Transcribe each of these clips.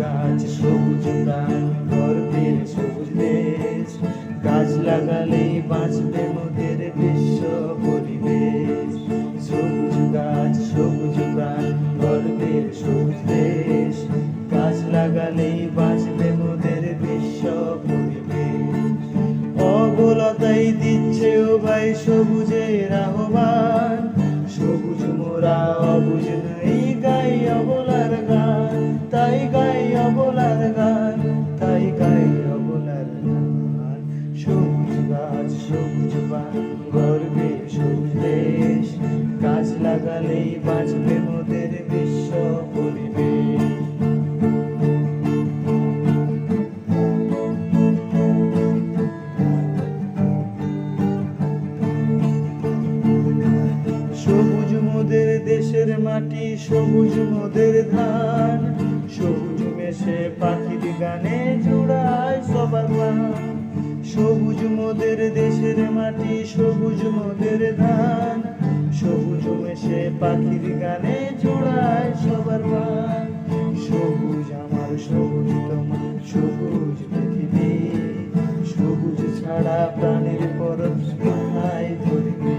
গাছ, সবুজ গান গর্বের সবুজ দেশ। গাছ লাগালেই বাঁচবে মোদের বিশ্ব পরিবেশ। সবুজ গাছ, সবুজ গান গর্বের সবুজ দেশ। গাছ লাগালেই বাঁচবে মোদের বিশ্ব পরিবেশ। অবলতাই দিচ্ছে ও ভাই সবুজের গাছ সবুজ গর্বে সবুজ দেশ গাছ লাগালেই বাঁচবে মোদের বিশ্ব পরিবেশ। সবুজ মোদের দেশের মাটি, সবুজ মোদের ধান। সবুজ মোদের দেশের মাটি, সবুজ মোদের ধান। সবুজ মেশে পাখির গানে জোড়ায় সবার প্রাণ। সবুজ আমার, সবুজ তোমার, সবুজ পৃথিবী। সবুজ ছাড়া প্রাণের পরব কোথায় ধরবি?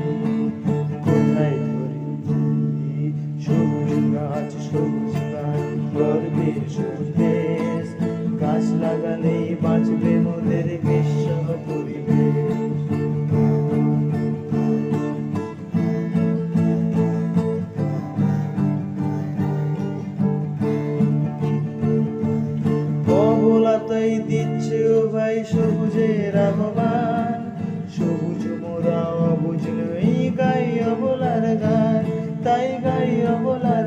কোথায় ধরি সবুজ গাছ, সবুজ অবলাতাই দিচ্ছে ও ভাই সবুজে রামবান। সবুজ মোরা অবুজ নই, গাই অবলার গান। তাই গাই অবলার তাই